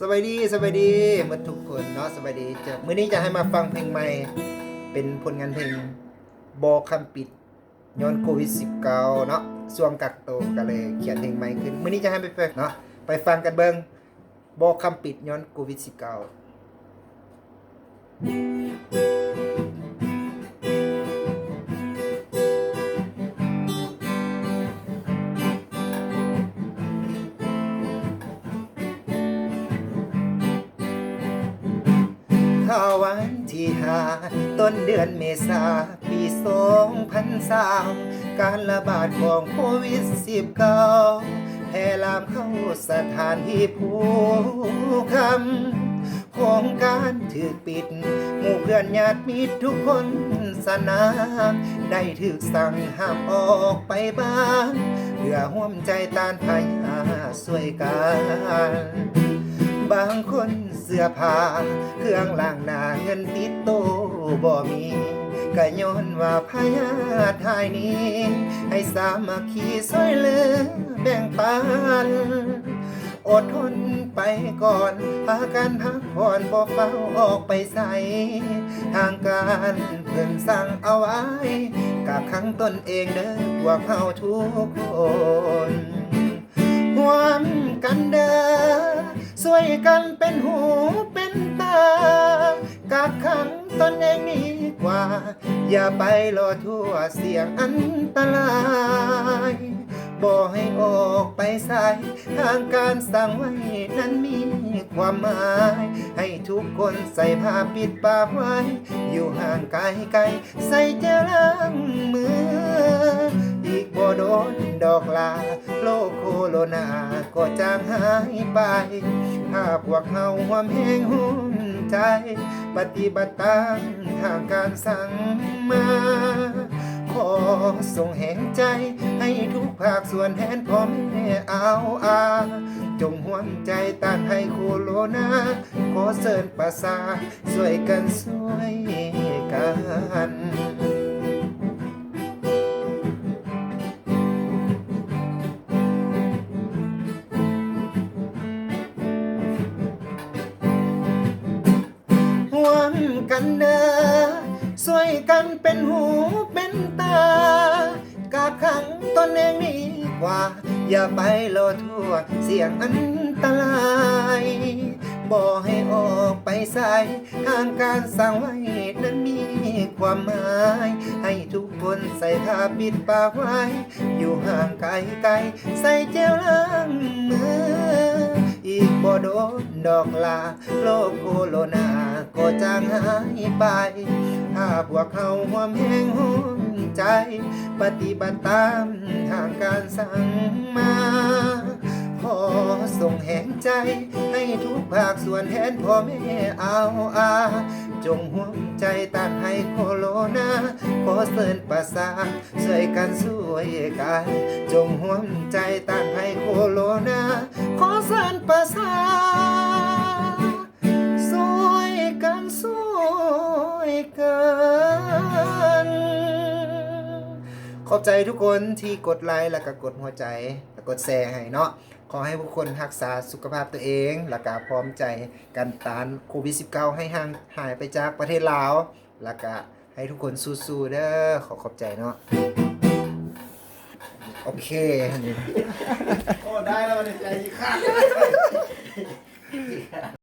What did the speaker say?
สวัสดีสวัสดีหมาทุกคนเนาะสวัสดีจะมื้อนี้จะให้มาฟังเพลงใหม่ เป็นผลงานเพลงบอกคำปิดย้อนโควิด19เนาะช่วงกักตัวก็เลยเขียนเพลงใหม่ขึ้นมื้อนี้จะให้ไปฟังเนาะไปฟังกันเบิ่งบอกคำปิดย้อนโควิด19 ต้นเดือนเมษาปีสองพันสามการระบาดของโควิด -19 แพร่ลามเข้าสถานที่ผู้คำโครงการถือปิด หมู่เพื่อนญาติมิตรทุกคนสนามได้ถึกสั่งห้ามออกไปบ้านเพื่อห่วมใจต้านภัยาช่วยกันางคนเสื้อผ้าเครื่องล้างหน้าเงินติดโตบ่มีก็ย้อนว่าพยาทายนี้ ให้สามัคคีช่วยเหลือแบ่งปันอดทนไปก่อน พากันพักผ่อนบ่เฝ้าออกไปใส่ทางการเพิ่อนสั่งเอาไว้กับครั้งตนเองเด้อพวกเฮาทุกคนหวมกันเด้อ ช่วยกันเป็นหูเป็นตา กักขังตนเองดีกว่า อย่าไปรอทั่วเสียงอันตรายบ่ให้ออกไปสาย ทางการสั่งไว้นั้นมีความหมาย ให้ทุกคนใส่ผ้าปิดปากไว้ อยู่ห่างไกลไกลใส่เจลล้างมือ อีกบ่โดนดอกลา โลกโคโรนาก็จางหายไปถ้าพวกเฮาหวมแหงหุ่นใจ ปฏิบัติตามทางการสั่งมา ขอส่งแห่งใจ ให้ทุกภาคส่วนแทนพ่อแม่เอาอาจงห่วงใจต้านให้โคโรนา ขอเสริญประสาช่วยกันช่วยกัน กันเด้อช่วยกันเป็นหูเป็นตากาขังตนเองดีกว่า อย่าไปรอทั่วเสี่ยงอันตรายบ่ให้ออกไปสายทางการสั่งไว้นั้นมีความหมาย ให้ทุกคนใส่ผ้าปิดปากไว้ อยู่ห่างไกลไกลใส่เจลล้างมือ อีกบ่โดนดอกลา โลกโคโรนาก็จางหายไป ถ้าพวกเขาหวมแหงหุ่นใจ ปฏิบัติตามทางการสั่งมาขอส่งแห่งใจ ให้ทุกภาคส่วนแทนพ่อแม่เอาอา จงห่วงใจต้านให้โคโรนาขอเสริญประสาช่วยกันช่วยกัน จงห่วงใจต้านให้โคโรนา ขอสริญประสานช่วยกันช่วยกัน ขอบใจทุกคนที่กดไลค์แล้วก็กดหัวใจ แล้วกดแชร์ให้เนาะขอให้ทุกคนรักษาสุขภาพตัวเองแล้วก็พร้อมใจกันต้านโควิด -19 ให้ห่างหายไปจากประเทศลาวแล้วก็ให้ทุกคนสู้ๆเด้อขอขอบใจเนาะ โอเคโอ้ได้แล้วมันใจขาด